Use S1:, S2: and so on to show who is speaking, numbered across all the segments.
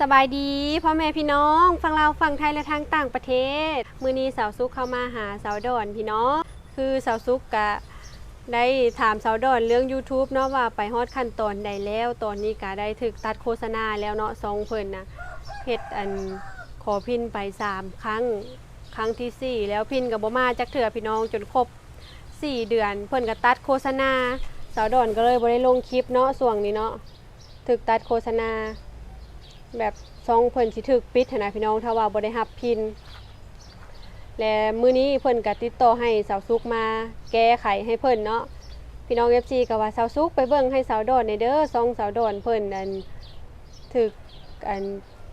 S1: สบายดีพ่อแม่พี่น้องฟังเราฟังไทยและทางต่างประเทศ มือนี้สาวซุกเข้ามาหาสาวดอนพี่น้องคือสาวซุกกะได้ถามสาวดอนเรื่อง YouTube เนาะว่าไปฮอดขั้นตอนใดแล้วตอนนี้กะได้ถึกตัดโฆษณาแล้วเนาะสองเพิ่นนะเฮ็ดอันขอพินไปสามครั้งครั้งที่สี่แล้วพินกับบ่มาจักเถื่อพี่น้องจนครบสี่เดือน เพิ่นก็ตัดโฆษณาสาวดอนก็เลยบ่ได้ลงคลิปเนาะส่วงนี้เนาะถึกตัดโฆษณา แบบซองเพิ่นสิถึกปิดหั้นนะพี่น้องถ้าว่าบ่ได้รับพิน และมื้อนี้เพิ่นก็ติดต่อให้สาวซุกมาแก้ไขให้เพิ่นเนาะพี่น้อง FC ก็ว่าสาวซุกไปเบิ่งให้สาวดอนในเด้อซองสาวดอนเพิ่นอันถึกอัน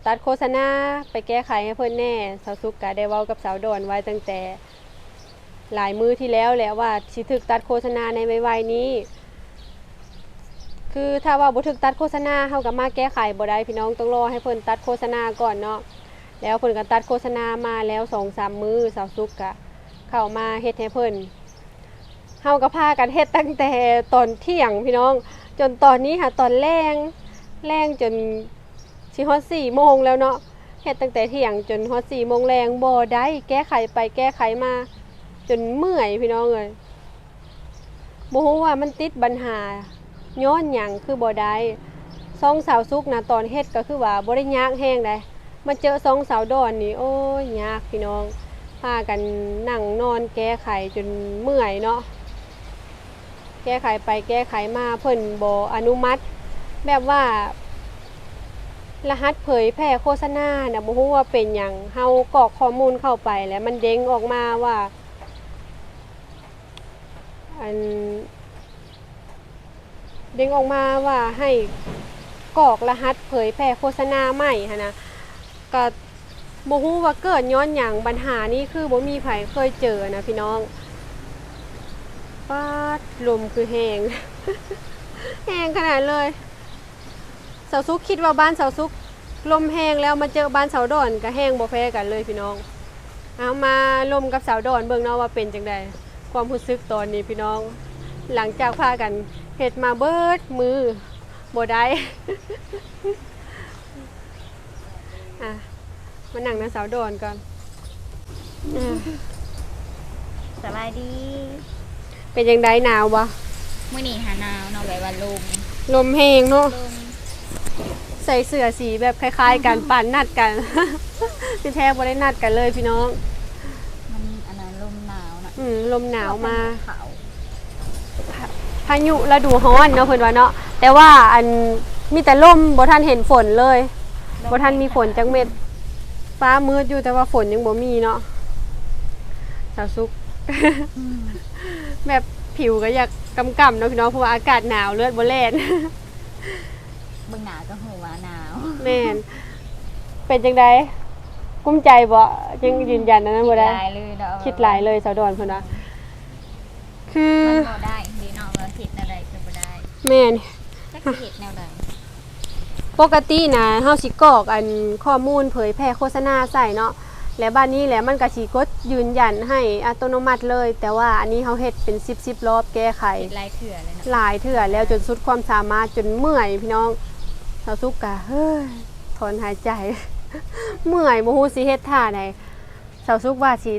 S1: ตัดโฆษณาไปแก้ไขให้เพิ่นแน่สาวซุกก็ได้เว้ากับสาวดอนไว้ตั้งแต่ หลายมื้อที่แล้วแหละว่าสิถึกตัดโฆษณาในไวๆนี้ คือถ้าว่าบ่ถึกตัดโฆษณาเฮาก็มาแก้ไขบ่ได้พี่น้องต้องรอให้เพิ่นตัดโฆษณาก่อนเนาะแล้วเพิ่นก็ตัดโฆษณามาแล้ว2-3มื้อสาวสุกก็เข้ามาเฮ็ดให้เพิ่นเฮาก็พากันเฮ็ดตั้งแต่ตอนเที่ยงพี่น้อง จนตอนนี้ค่ะตอนแรงแรงจนสิฮอด4โมงแล้วเนาะเฮ็ดตั้งแต่เที่ยงจนฮอด4โมงแรงบ่ได้แก้ไขไปแก้ไขมา จนเมื่อยพี่น้องเอ้ยบ่ฮู้ว่ามันติดปัญหา ย้อนหยังคือบ่ได้ซองสาวซุกนะตอนเฮ็ดก็คือว่าบ่ได้ยากแฮงได้มาเจอซองสาวดอนนี่โอ้ยยากพี่น้องพากันนั่งนอนแก้ไขจนเมื่อยเนาะแก้ไขไปแก้ไขมาเพิ่นบ่อนุมัติ แบบว่า รหัสเผยแพร่โฆษณาน่ะบ่ฮู้ว่าเป็นหยังเฮากรอกข้อมูลเข้าไปแล้วมันเด้งออกมาว่า อัน ด้งออกมาว่าให้กรอกรหัสเผยแพร่โฆษณาใหม่หั้นะก็บ่ฮู้ว่าเกิดย้อนหยังปัญหานี้คือบ่มีไผเคยเจอนะพี่น้องฟาดลมคือแหงแหงขนาดเลยเสาซุกคิดว่าบ้านเสาซุกลมแหงแล้วมาเจอบ้านเสาดอนก็แหงบ่แพ้กันเลยพี่น้องเอามาลมกับเสาดอนเบิ่งเนาะว่าเป็นจังไดความรู้สึกตอนนี้พี่น้อง หลังจากพากัน เห็ดมาเบิดมือบ่ได้อะมานั่งนะสาวโดนก่อนอะ
S2: สบายดี
S1: เป็นยังไงหนาวบ่
S2: มื่อนี้หาหนาวเนาะแบบว่าลม
S1: ลมแห้งเนาะ
S2: ลม
S1: ใส่เสื้อสีแบบคล้าย ๆ กันปั่นนัดกัน ที่แท้บ่ได้นัดกันเลยพี่น้อง
S2: มันอันนั้นลมหนาวนะ
S1: อืมลมหนาวมา
S2: เขา
S1: พายุฤดูร้อนเนาะเพิ่นว่าเนาะแต่ว่าอันมีแต่ลมบ่ทันเห็นฝนเลยบ่ทันมีฝนจังเม็ดฟ้ามืดอยู่แต่ว่าฝนยังบ่มีเนาะสาวซุก
S2: อืม
S1: แบบผิวก็อยากกำกำๆเนาะพี่น้องเพราะว่าอากาศหนาวเลือดบ่แล่น
S2: เบิ่งหนาวก็หัวหนาว
S1: แม่นเป็นจังไดกุ้มใจบ่ยังยืนยันอันนั้นบ่ได้
S2: คิหลายเลยเนาะ
S1: คิดหลายเลยสาวดอนเพิ่นว่าคือ แม่น
S2: จักสิเห็ดแนวใด
S1: ปกตินะเฮาสิกรอกอันข้อมูลเผยแพร่โฆษณาใส่เนาะแล้วบ้านนี้แหละมันก็สิกดยืนยันให้อัตโนมัติเลย แต่ว่าอันนี้เฮาเฮ็ดเป็น 10 10รอบแก้ไข
S2: เห็ดลายเถื่อเลยเนาะ
S1: หลายเถื่อแล้วจนสุดความสามารถจนเมื่อยพี่น้องสาวสุกกะเฮ้ยถอนหายใจ เมื่อยบ่ฮู้สิเฮ็ดท่าใดสาวสุกว่าสิ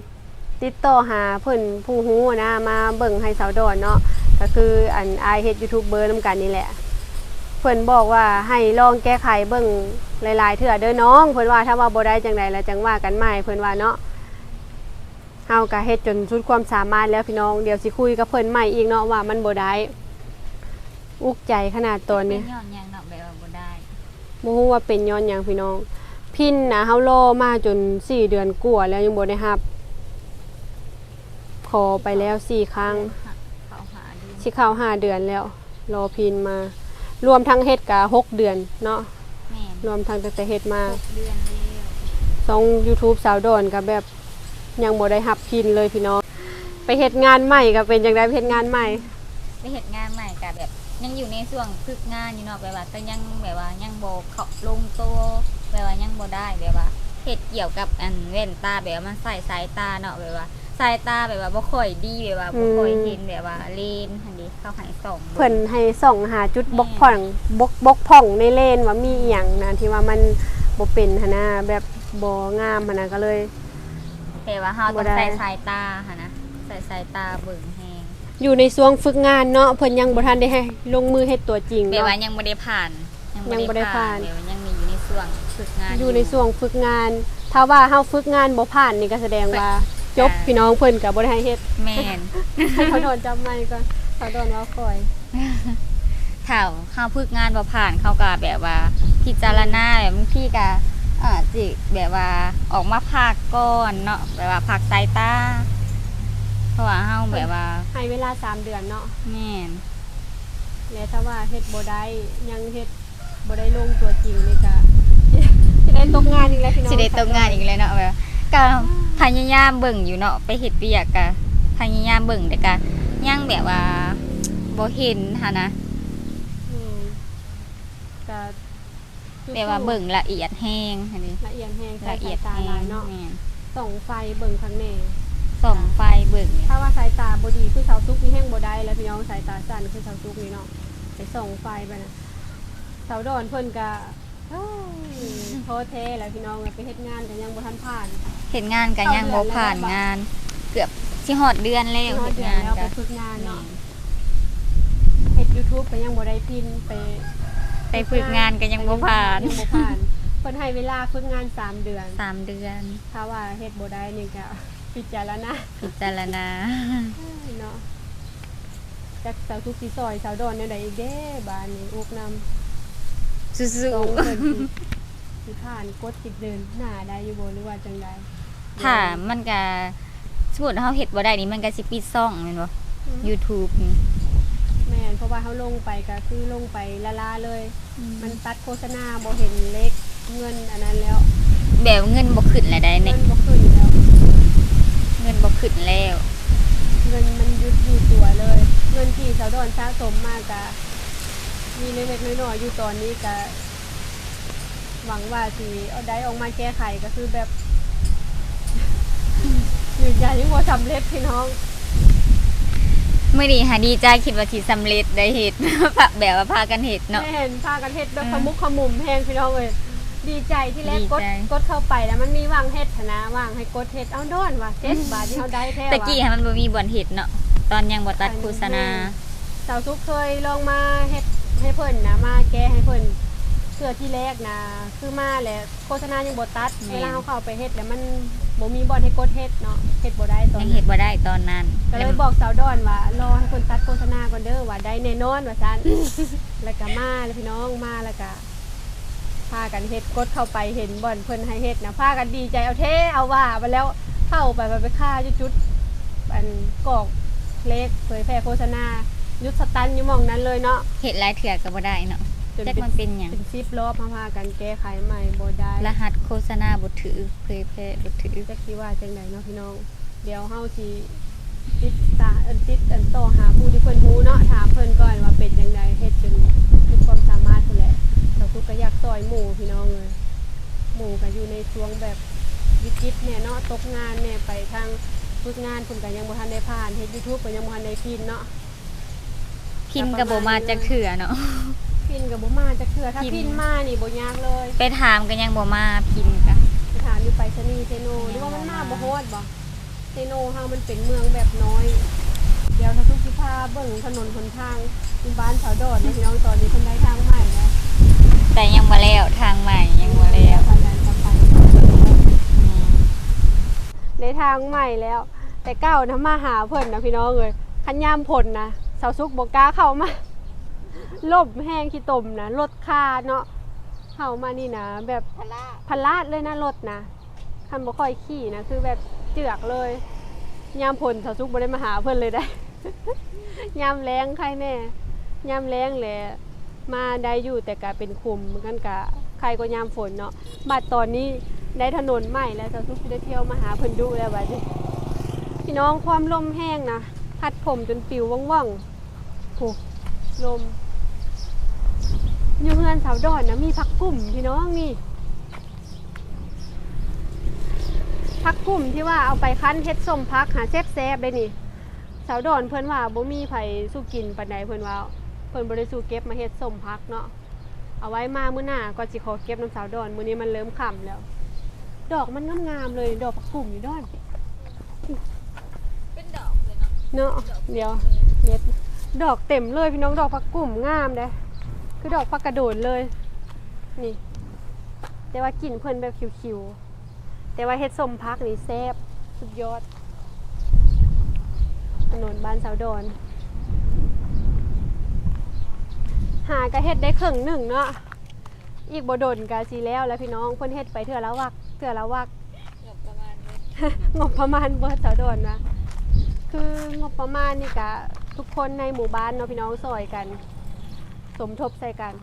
S1: ติดต่อหาเพิ่นผู้ฮู้นะมาเบิ่งให้สาวดอนเนาะ ก็คืออันอายเฮ็ดยูทูบเบอร์นํกันนี่แหละ เพิ่นบอกว่าให้ลองแก้ไขเบิ่งหลายๆเถื่อเด้อน้อง เพิ่นว่าถ้าว่าบ่ได้จังไดแล้วจังว่ากันใหม่เพิ่นว่าเนาะเฮาก็เฮ็ดจนสุดความสามารถแล้วพี่น้องเดี๋ยวสิคุยกับเพิ่นใหม่อีกเนาะว่ามันบ่ได้อุกใจขนาดตอนนี้
S2: เป็นย้อนหยังเนาะแบบว่าบ่ได้
S1: บ่ฮู้ว่าเป็นย้อนหยังพี่น้อง พินนะเฮารอมาจน4เดือนกว่าแล้วยังบ่ได้รับขอไปแล้ว4ครั้ง
S2: เขาหาดู
S1: สิเข้า5เดือนแล้ว รอพินมา รวมทั้งเฮ็ดก็6เดือนเนาะ
S2: แม่น
S1: รวมทั้งตั้งแต่เฮ็ดมา
S2: หกเดือนแล้ว
S1: ช่อง YouTube สาวดอนก็แบบยังบ่ได้รับพินเลยพี่น้องไปเฮ็ดงานใหม่ก็เป็นจังได๋เฮ็ดงานใหม่
S2: ไปเฮ็ดงานใหม่ก็แบบ ยังอยู่ในช่วงฝึกงานอยู่เนาะแบบว่าก็ยังแบบว่ายังบ่เข้าลงตัวแบบว่ายังบ่ได้แบบว่าเฮ็ดเกี่ยวกับอันแว่นตาแบบว่ามันใส่สายตาเนาะแบบว่า สายตาแบบว่าบ่ค่อยดีแบบว่าบ่ค่อยเห็นแบบว่าเลนหั่นดิเข้าให้ส่อง
S1: เพิ่นให้ส่องหาจุดบกพร่องบกบกพร่องในเลนว่ามีอหย่างนะที่ว่ามันบ่เป็นหันนะแบบบ่งามหันนะก็เลย
S2: แต่ว่าเฮา
S1: บ่
S2: ต้อง
S1: ได้
S2: ใส่สายตาค่ะนะใส่สายตาเบิ่งแฮง
S1: อยู่ในช่วงฝึกงานเนาะเพิ่นยังบ่ทันได้ให้ลงมือเฮ็ดตัวจริง
S2: แบบ
S1: เนาะ
S2: ว่ายังบ่ได้ผ่าน
S1: ยังบ่ได้ผ่าน
S2: แบบว่ายังมีอยู่ในช่วงฝึกงาน
S1: อยู่ในช่วงฝึกงาน ถ้าว่าเฮาฝึกงานบ่ผ่านนี่ก็แสดงว่า จบพี่น้องเพิ่นก็บ่ได้ให้เฮ็ด
S2: แม่น
S1: ให้เขาโดนจำไม่ก่อนเขาโดนว่าคอย
S2: ถ้าเฮาฝึกงานบ่ผ่านเขาก็แบบว่าพิจารณาแบบบางทีก็อาจสิแบบว่าออกมาพักก่อนเนาะแบบว่าพักสายตาเพราะว่าเฮาแบบว่า
S1: ให้เวลา3เดือนเนาะ
S2: แม่น
S1: แล้วถ้าว่าเฮ็ดบ่ได้ยังเฮ็ดบ่ได้ลงตัวจริงนี่ก็สิได้ตกงานอีกแล้วพี่น้อง
S2: สิได้ตกงานอีกเลยเนาะแบบ ก็พยายามเบิ่งอยู่เนาะไปเฮ็ดเวียกก็พยายามเบิ่งแต่ก็ยังแบบว่าบ่เห็นหันนะ
S1: อืมก็
S2: แบบว่าเบิ่งละเอียดแฮงหันนี้
S1: ละเอียดแฮงใช้
S2: ละเอี
S1: สายย
S2: ด
S1: ตา
S2: แฮ
S1: หลางยเนาะ
S2: แม่น
S1: ส่องไฟเบิ่งข้างใน
S2: ส่องไฟเบิ่งเนี่ย
S1: ถ้าว่าสายตาบ่ดีคือเสาซุกนี่แห้งบ่ได้แล้วพี่น้องสายตาสั้นคือเสาซุกนี่เนาะไปส่องไฟไปนะเสาดอนเพิ่นก็ โอ้ยโทษเทแล้วพี่น้องไปเฮ็ดงานก็ยังบ่ทันผ่าน
S2: เฮ็ดงานก็ยังบ่ผ่านงาน เกือบสิฮอดเดือนแล้ว
S1: นอ
S2: เฮ็
S1: น
S2: ด
S1: เดือน
S2: งาน
S1: แล้ว
S2: ก็
S1: ไปฝึกงานเนาะเฮ็ด YouTube ก็ยังบ่ได้พินไป
S2: ไปฝึกงานก็ยังบ่ผ่าน
S1: ยังบ่ผ่านเพิ่นให้เวลาฝึกงาน 3 เดือน
S2: สามเดือน
S1: ถ้าว่าเฮ็ดบ่ได้นี่ก็พิจารณา
S2: พิจารณา
S1: เนาะจักสาวทุกสิซอยสาวดอนแนวใดอีกเด้บ้านนี้อุกนำ
S2: สู้
S1: สองเพิ่นสิสิผ่านกดติดเดินหน้าได้อยู่บ่หรือว่าจังใด
S2: ๆถ้ามันก็สมมุติเฮาเฮ็ดบ่ได้นี่มันก็สิปิดช่องแม่นบ่
S1: อืม
S2: YouTube นี่
S1: แม่นเพราะว่าเฮาลงไปก็คือลงไปละลาเลยมันตัดโฆษณาบ่เห็นเลขเงินอันนั้นแล้ว
S2: แบบเงินบ่ขึ้นแล้วได้
S1: เงิ
S2: เนี่ย
S1: นบ่ขึ้นแล้ว
S2: เงินบ่ขึ้นแล้ว
S1: เงินมันหยุดอยู่ตัวเลย เงินที่สาวดอนสะสมมากกะ มีเล็กๆน้อยๆอยู่ตอนนี้กะหวังว่าสิเอาได้ออกมาแก้ไขก็คือแบบ อยู่ใหญ่ยังบ่สำเร็จพี่น้อง
S2: มื้อนี้หาดีใจคิดว่าสิสำเร็จได้เฮ็ด แบบว่าพากันเฮ็ดเนาะ
S1: แม่เห็นพากันเฮ็ดแบบ
S2: อืม
S1: ขมุกขมุมแพงพี่น้องเอ้ยดีใจที่แรก
S2: ดี
S1: กด
S2: ใจ
S1: กดเข้าไปแล้วมันมีวางเฮ็ดหั้นนะวางให้กดเฮ็ดเอาโดนว่าเจ็ดบาทที่เขาได้แท้
S2: ตะกี้
S1: ว่ะ
S2: ให้มันบ่มีบ่อนเฮ็ดเนาะตอนยังบ่ตัดโฆษณา
S1: สาวทุกเคยลองมาเฮ็ด ให้เพิ่นนะมาแก้ให้เพิ่นเพื่อที่แรกนะคือมาแหละโฆษณายังบ่ตัด
S2: แม่น
S1: เวลาเขาเข้าไปเฮ็ดแล้วมันบ่มีบอลให้กดเฮ็ดเนาะเฮ็ดบ่ได้ตอน
S2: ยัง
S1: นั้
S2: เฮ็ด
S1: น
S2: บ่ได้ตอนนั้น
S1: ก็เลยบอกสาวดอนว่ารอให้คนตัดโฆษณาก่อนเด้อว่าได้แน่นอนว่าซั่น แล้วก็มาแล้วพี่น้องมาแล้วก็พากันเฮ็ดกดเข้าไปเห็นบ่อนเพิ่นให้เฮ็ดนะพากันดีใจเอาเทเอาว่าไปแล้วเข้าไปไปไปค่าจุดๆอันกรอกเลขเผยแพร่โฆษณา ยุดสตันอยู่หม่องนั้นเลยเนาะ
S2: เฮ็ดหลายเถื่อก็บ่ได้เนาะ
S1: จน
S2: จัก
S1: เป็น
S2: มันเป็นหยัง
S1: เป็นซิปรอบมาพากันแก้ไขใหม่บ่ได้
S2: รหัสโฆษณาบ่ถือเผยแพร่บ่ถือ
S1: จักสิว่าจังไดเนาะพี่น้อง เดี๋ยวเฮาสิติดตาเอิ้นติดอันต่อหาผู้ที่เพิ่นรู้เนาะถามเพิ่นก่อนว่าเป็นจังไดเฮ็ดจนสุดความสามารถพุ่นแหละเราทุกก็อยากซอยหมู่พี่น้องเลยหมู่ก็อยู่ในช่วงแบบวิกฤตแน่เนาะตกงานแน่ไปทางฝึกงานเพิ่นก็ยังบ่ทันได้ผ่านเฮ็ด YouTube ก็ยังบ่ทันได้พินเนาะ
S2: พินก็บ่มาจักเถื่อเนาะ
S1: พินก็บ่มาจักเทื่อถ้า
S2: พิน
S1: พินมานี่บ่ยากเลย
S2: ไปถามก็ยังบ่มาพินก็
S1: ไปถามอยู่ไปรษณีย์เซโนหรือว่ามันมาบ่ฮอดบ่เซโนเฮามันเป็นเมืองแบบน้อย เดี๋ยวถ้าทุกสิพาเบิ่งถนนหนทางที่บ้านสาวดอนนะพี่น้องตอนนี้เพิ่นได้ทางใหม่แล้ว
S2: แต่ยังบ่แล้วทางใหม่ยังบ่แล้ว
S1: ทางการจะไป
S2: อืม
S1: ได้ทางใหม่แล้ว แต่เก้านะมาหาเพิ่นนะพี่น้องเอ้ยคันยามผลนะ สาวสุกบ่กล้าเข้ามาลบแห้งขี้ตมนะรถคาเนาะเข้ามานี่นะแบบ
S2: พละ
S1: พลาดเลยนะรถนะคันบ่ค่อยขี่นะคือแบบเจือกเลยยามผลสาวซุกบ่ได้มาหาเพิ่นเลยได้ ยามแรงใครแน่ยามแรงแหละมาได้อยู่แต่กะเป็นคุมเหมือนกันกะใครก็ยามฝนเนาะบัดตอนนี้ได้ถนนใหม่แล้วสาวซุกสิได้เที่ยวมาหาเพิ่นดูแล้วบัดนี้พี่น้องความลมแห้งนะพัดผมจนปิวว่องๆ โอ้ลม อยู่เฮือนสาวดอนนะมีพักกลุ่มพี่น้องนี่พักกลุ่มที่ว่าเอาไปคั้นเฮ็ดส้มพักหาแซ่บๆได้นี่สาวดอนเพิ่นว่าบ่มีไผสู้กินปานใดเพิ่นว่า เพิ่นบ่ได้สู้เก็บมาเฮ็ดส้มพักเนาะเอาไว้มามื้อหน้าก็สิขอเก็บน้ำสาวดอนมื้อนี้มันเริ่มค่ำแล้ว ดอกมันงามๆเลยดอกผักกุ่มอยู่ดอน
S2: เป็นดอกเลยเนาะ
S1: เนาะเดี๋ยวเน็ต ดอกเต็มเลยพี่น้องดอกผักกุ่มงามเด้คือดอกผักกระโดดเลย นี่ แต่ว่ากลิ่นเพิ่นแบบคิวๆ แต่ว่าเฮ็ดส้มพักนี่แซ่บสุดยอด ถนนบ้านสาวดอนหากระเฮ็ดได้ครึ่งหนึ่งเนาะอีกบ่โดนกาสิแล้วแล้วพี่น้องเพิ่นเฮ็ดไปเทื่อละวักเทื่อละวัก
S2: เกือบประมาณนี้
S1: งบประมาณเบิดสาวดอนนะคืองบประมาณนี่กะ ทุกคนในหมู่บ้านเนาะพี่น้องซอยกัน สมทบใส่กัน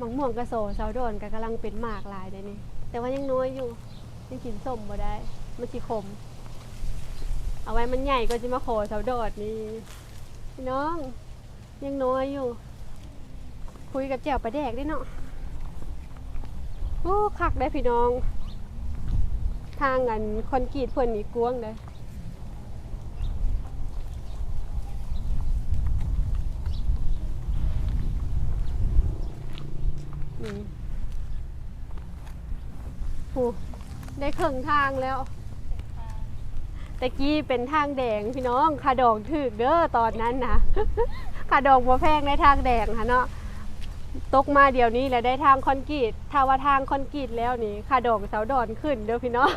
S1: มังม่วงกระโซสาวดนก็กำลังเป็นหมากหลายเดี๋ยนี้แต่ว่ายังน้อยอยู่ยังกินส้มบ่ได้มันสิขม เอาไว้มันใหญ่ก็จะมาโขอสาวดดนี่พี่น้อง ยังน้อยอยู่ คุยกับแจ่วปลาแดกได้เนาะโอ้คักได้พี่น้อง ทางอันคอนกรีตเพิ่นนี่กวางเลย อืมโหได้ครึ่งทางแล้ว ตะกี้เป็นทางแดงพี่น้องขาดองถึกเด้อตอนนั้นนะขาดองบ่แพงในทางแดงค่ะเนาะตกมาเดี๋ยวนี้แหละได้ทางคอนกรีตถ้าว่าทางคอนกรีตแล้วนี่ขาดองเสาดอนขึ้นเด้อพี่น้อง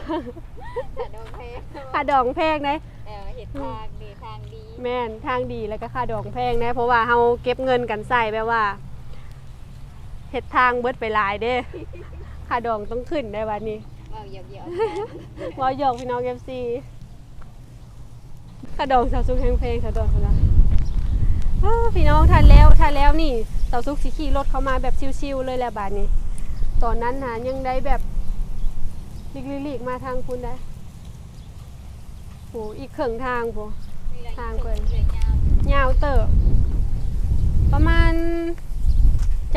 S2: แต่ดอกเพชร
S1: ค่าดองแพงนะ
S2: แต่เห็ดทางดีทางดี
S1: แม่นทางดีแล้วก็ค่าดองแพงนะเพราะว่าเฮาเก็บเงินกันใส่แบบว่า เฮ็ดทางเบิดไปหลายเด้ค่าดองต้องขึ้นได้วันนี้
S2: ว่าเยอะๆ
S1: ว่าหยอกพี่น้อง FC ค่าดองสาวซุกแพงแพงค่าดองเท่านั้นอ้าวพี่น้องทันแล้วทันแล้วนี่สาวซุกสิขี่รถเข้ามาแบบชิวๆเลยแหละบาดนี้ ตอนนั้นหายังได้แบบลิกๆๆมาทางคุณได้โหอีกครึ่งทางโหทางเพิ่น
S2: เลยยาวยา
S1: วเติบประมาณ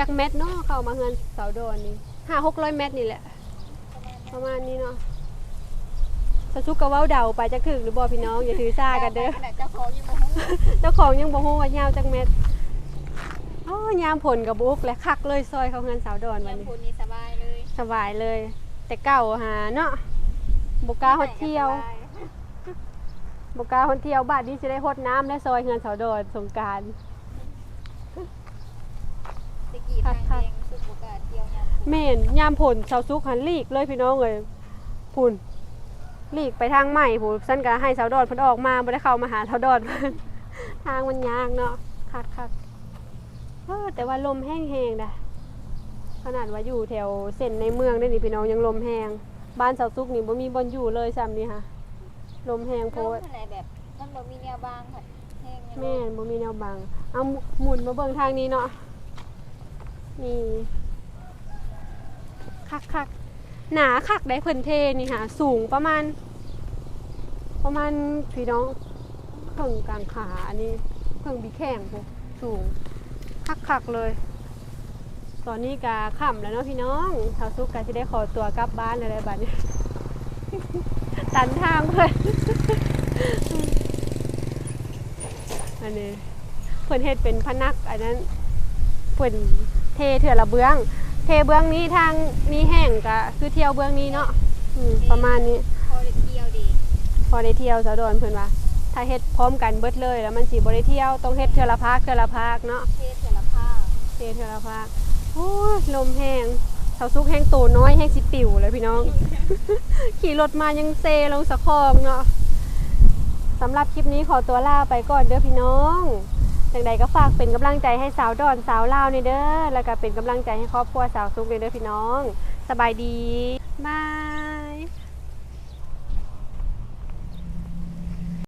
S1: จากเม็ดเนาะเข้ามาเฮือนเสาโดนนี่ห้าหกร้อยเมตรนี่แหละ ประมาณนี้เนาะสะซุกกะเว้าเดาไปจะถึงหรือบ่พี่น้องอย่าถือซ่ากันเด้อ
S2: ขนาดเจ้าของยังบ่ฮู้
S1: เจ้าของยังบ่ฮู้ว่ายาวจักเม็ดอ๋อยามผลกับบุกและคักเลยซอยเขาเฮือนเสาโดนวัน
S2: ยาม
S1: นี้
S2: คุณนี่สบายเลย
S1: สบายเลย แต่เก่าหาเนาะบ่กล้าฮอดเที่ยว
S2: สบา
S1: บ่กล้าฮอดเที่ยวบาดนี้สิได้ฮดน้ำและซอยเฮือนเสาโดนสงกราร
S2: ตะกี้ ทางแดงสุดโอกาสเที่ยวยามคุณ
S1: แม่นยามผลเสาซุกหันลีกเลยพี่น้องเลยพุ่นลีกไปทางใหม่ผู้สั้นก็ให้สาวดอนเพิ่นออกมาบ่ได้เข้ามาหาสาวดอนเพิ่นทางมันยากเนาะคักคักเออแต่ว่าลมแห้งแหงนะขนาดว่าอยู่แถวเส้นในเมืองได้นี่พี่น้องยังลมแห้งบ้านเสาซุกนี่บ่มีบอนอยู่เลยซ้ำนี่ค่ะลมแห้งโพ
S2: ลม
S1: ด
S2: อะไรแบบมันบ่มีแนวบางค่ะแห้งยัง
S1: แม่นบ่มีแนวบังเอาหมุนมาเบิ่งทางนี้เนาะ นี่คักคักหนาคักได้เพิ่นเทนี่ค่ะ สูงประมาณ ประมาณพี่น้องเพิ่งกลางขาอันนี้เพิ่งบีแข้งพวกสูงคักคักเลย ตอนนี้กาค่ำแล้วเนาะพี่น้องชาวซุกกาจะได้ขอตัวกลับบ้านเลยบัดนี้ตันทางเพื่อนอันนี้เพิ่นเฮ็ดเป็นพนักอันนั้นเพิ่น ทเถื่อละเบื้อง เทเบื้องนี้ทางนี้แห้งก็คือเที่ยวเบื้องนี้เนาะอืมประมาณนี้
S2: พอได้เที่ยวดี
S1: พอได้เที่ยวสะดอนเพิ่นว่า ถ้าเฮ็ดพร้อมกันเบิดเลย แล้วมันสิบ่ได้เที่ยวต้องเฮ็ดเทื่อละภาคเทื่อละภาคเนาะ
S2: เทศเสละผ้า
S1: เทเทื่อละภาคโอ้ยลมแห้งเสาซุกแห้งโตน้อยแห้งสิปิวเลยพี่น้อง ขี่รถมายังเซลงสะคองเนาะสำหรับคลิปนี้ขอตัวลาไปก่อนเด้อพี่น้อง จังใดก็ฝากเป็นกำลังใจให้สาวดอนสาวลาวในเด้อแล้วก็เป็นกำลังใจให้ครอบครัวสาวซุกในเด้อพี่น้อง สบายดีบาย